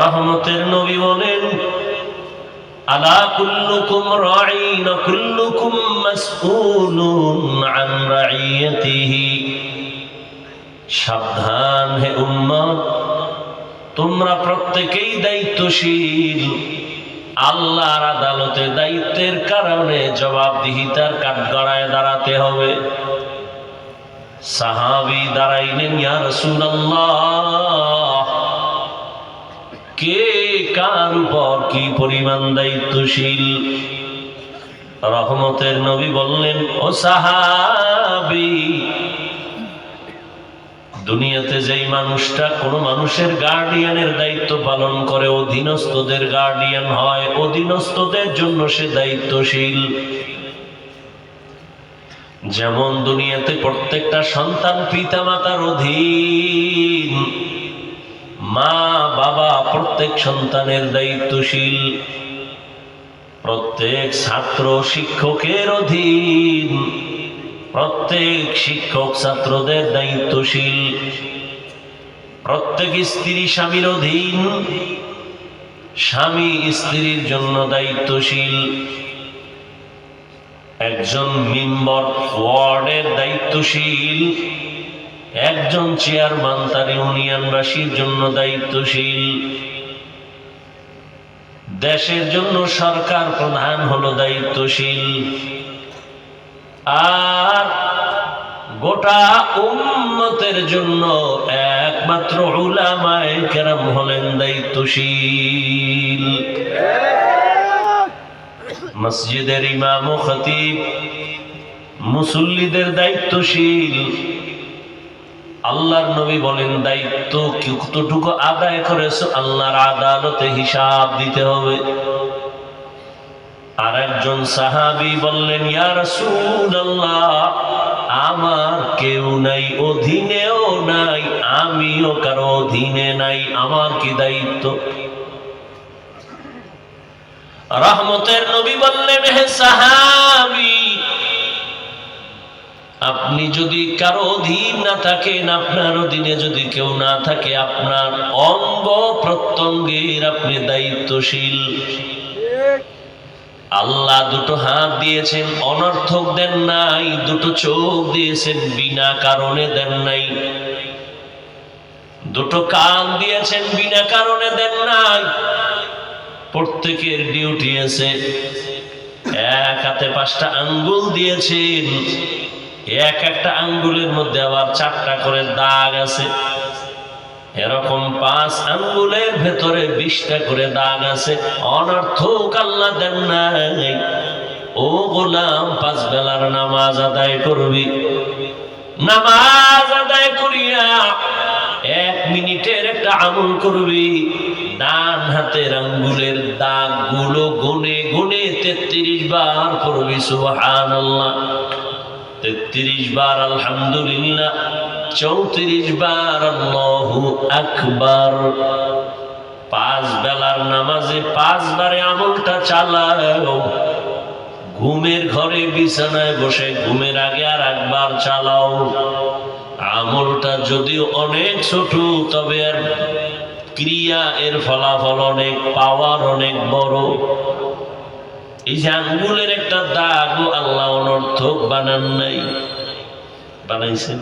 রহমতের নবী বলেন, আলা কুল্লুকুম রাঈন, কুল্লুকুম মাসউলুন আন রাইয়াতিহি সাবধান হে উম্মত, তোমরা প্রত্যেকেই দায়িত্বশীল। আল্লাহর আদালতে দায়িত্বের কারণে জবাবদিহিতার কাঠগড়ায় দাঁড়াতে হবে। সাহাবি দাঁড়াইলেন, ইয়া রাসূলুল্লাহ! কে, কার উপর কি পরিমাণ দায়িত্বশীল? রহমতের নবী বললেন, ও সাহাবি, দুনিয়াতে যেই মানুষটা কোনো মানুষের গার্ডিয়ানের দায়িত্ব পালন করে, অধীনস্থদের গার্ডিয়ান হয়, অধীনস্থদের জন্য সে দায়িত্বশীল। যেমন দুনিয়াতে প্রত্যেকটা সন্তান পিতা মাতার অধীন মা, বাবা, প্রত্যেক সন্তানের দায়িত্বশীল। প্রত্যেক ছাত্র শিক্ষকের অধীন। প্রত্যেক শিক্ষক ছাত্রদের দায়িত্বশীল। প্রত্যেক স্ত্রী স্বামীর অধীন। স্বামী স্ত্রীর জন্য দায়িত্বশীল। একজন মেম্বার ওয়ার্ডের দায়িত্বশীল। একজন চেয়ারম্যান, তার ইউনিয়নবাসীর জন্য দায়িত্বশীল। দেশের জন্য সরকার প্রধান হলো দায়িত্বশীল। আর গোটা উন্নতের জন্য একমাত্র উলামায়ে কেরাম হলেন দায়িত্বশীল। মসজিদের ইমাম ও খতিব, মুসল্লিদের দায়িত্বশীল। আল্লাহর নবী বলেন, দায়িত্ব কতটুকু আদায় করেছ? আল্লাহর আদালতে হিসাব দিতে হবে। আর একজন সাহাবি বললেন, ইয়া রাসূলুল্লাহ, আমার কেউ নাই, অধীনেও নাই, আমিও কারও অধীনে নাই, আমার কি দায়িত্ব? রহমতের নবী বললেন, হে সাহাবি আপনি যদি কারও অধীন না থাকেন, আপনার অধীনে যদি কেউ না থাকে, আপনার অঙ্গ প্রত্যঙ্গের আপনি দায়িত্বশীল। আল্লাহ দুটো হাত দিয়েছেন, অনর্থক দেন নাই, দুটো চোখ দিয়েছেন, বিনা কারণে দেন নাই। দুটো কান দিয়েছেন, বিনা কারণে দেন নাই। প্রত্যেকের ডিউটি আছে। এক হাতে পাঁচটা আঙ্গুল দিয়েছেন। এক একটা আঙ্গুলের মধ্যে আবার চারটা করে দাগ আছে। এরকম পাঁচ আঙ্গুলের ভেতরে বিশটা করে দাগ আছে। অনর্থক আল্লাহ দেন নাই। ও গোলাম, পাঁচ বেলার নামাজ আদায় করবি। নামাজ আদায় করিয়া এক মিনিটের একটা আমল করবি। ডান হাতের আঙ্গুলের দাগগুলো গুনে গুনে তেত্রিশ বার করবি সুবহান আল্লাহ তেত্রিশ বার আলহামদুলিল্লাহ, চৌত্রিশ বার আল্লাহু আকবার। পাঁচ বেলার নামাজে পাঁচবারে আমলটা চালাও। ঘুমের ঘরে বিছানায় বসে ঘুমের আগে আর একবার চালাও। আমলটা যদিও অনেক ছোট, তবে আর ক্রিয়া, এর ফলাফল অনেক, পাওয়ার অনেক বড়। এই যে আঙ্গুলের একটা দাগ আল্লাহ অনর্থক বানান নাই। বানাইছেন?